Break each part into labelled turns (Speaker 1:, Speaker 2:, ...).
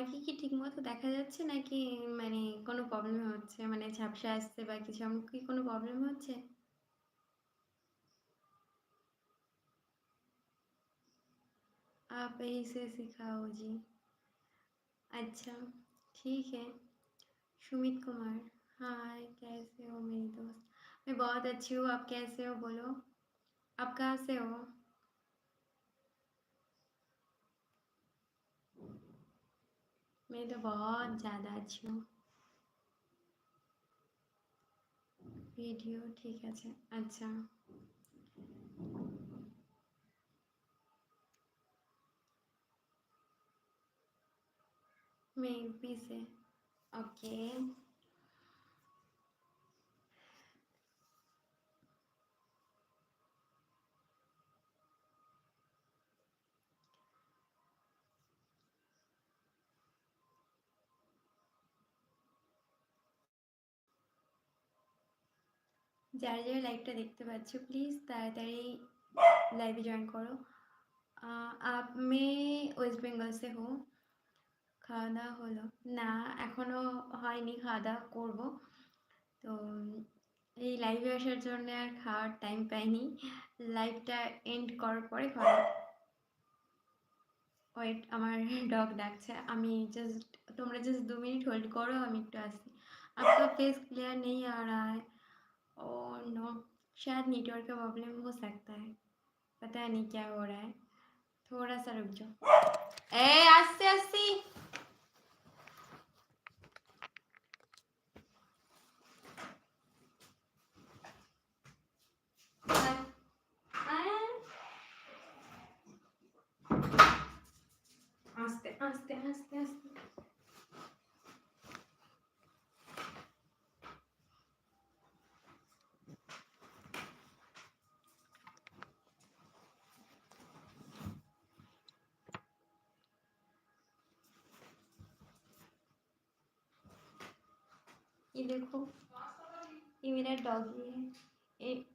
Speaker 1: আমাকে কি ঠিকমতো দেখা যাচ্ছে নাকি মানে কোনো প্রবলেম হচ্ছে? মানে ঝাপসা আসছে বা কিছু আমার কি কোনো প্রবলেম হচ্ছে? आप यहीं से सिखाओ जी। अच्छा, ठीक है। सुमित कुमार, हाय कैसे हो मेरी दोस्त? मैं बहुत अच्छी हूँ, आप कैसे हो बोलो? आप कहाँ से हो? मैं तो बहुत ज़्यादा अच्छी हूँ वीडियो, ठीक है अच्छा, अच्छा। मैं भी से ओके okay. যারা যারা লাইভটা দেখতে পাচ্ছ প্লিজ তাড়াতাড়ি লাইভে জয়েন করো आप मैं ওয়েস্ট বেঙ্গল সে হো খাওয়া দাওয়া হলো না এখনও হয়নি খাওয়া দাওয়া করবো তো এই লাইভে আসার জন্য আর খাওয়ার টাইম পাইনি লাইভটা এন্ড করার পরে খাওয়া ওয়েট আমার ডগ ডাকছে আমি জাস্ট তোমরা জাস্ট দু মিনিট হোল্ড করো আমি একটু আসি आपका फेस क्लियर नहीं आ ओ नो, शायद नेटवर्क का प्रॉब्लम हो सकता है। पता नहीं क्या हो रहा है। थोड़ा सा रुक जाओ। ए, अस्सी अस्सी। आस्ते आस्ते आस्ते। ये देखो। ये मेरा डॉगी है। ये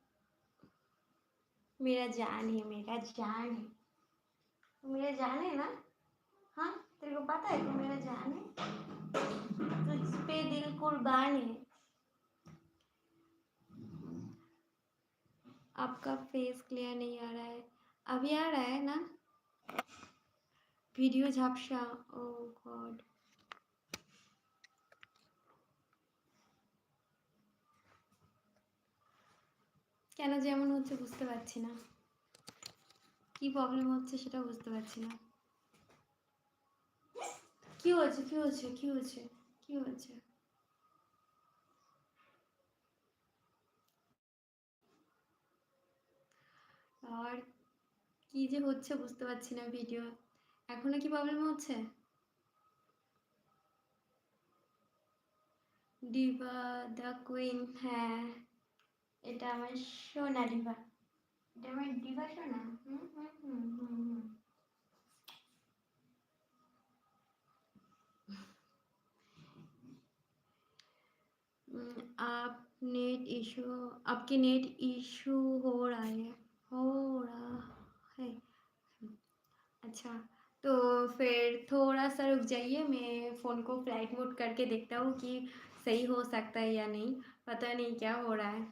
Speaker 1: मेरा जान है, मेरा जान है। तो मेरा जान है ना? हाँ तेरे को पता है कि मेरा जान है? तुझ पे दिल कुर्बान है। आपका फेस क्लियर नहीं आ रहा है। अभी आ रहा है ना? वीडियो झापसा ओ गॉड কেন যে এমন হচ্ছে বুঝতে পারছি না। কি প্রবলেম হচ্ছে সেটা বুঝতে পারছি না। কি হয়েছে কি হয়েছে কি হয়েছে কি হয়েছে? আর কি যে হচ্ছে বুঝতে পারছি না ভিডিও এখনও কি প্রবলেম হচ্ছে? ডিভা দ্য কুইন হ্যাঁ। এটা আমার সোনা ডিভা এটা আমার ডিভা সোনা হুম হুম হুম হুম হুম आप नेट इशू आपके नेट इशू हो रहा है हो रहा है अच्छा तो फिर थोड़ा सा रुक जाइए मैं फ़ोन को फ्लाइट मोड करके देखता हूँ कि सही हो सकता है या नहीं पता नहीं क्या हो रहा है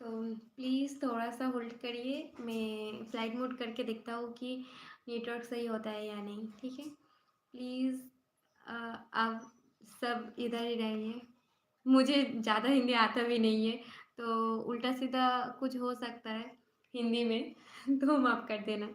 Speaker 1: तो प्लीज़ थोड़ा सा होल्ड करिए, मैं फ़्लाइट मोड करके देखता हूँ कि नेटवर्क सही होता है या नहीं, ठीक है? प्लीज़ आप सब इधर ही रहिए। मुझे ज़्यादा हिंदी आता भी नहीं है तो उल्टा सीधा कुछ हो सकता है हिंदी में तो माफ़ कर देना।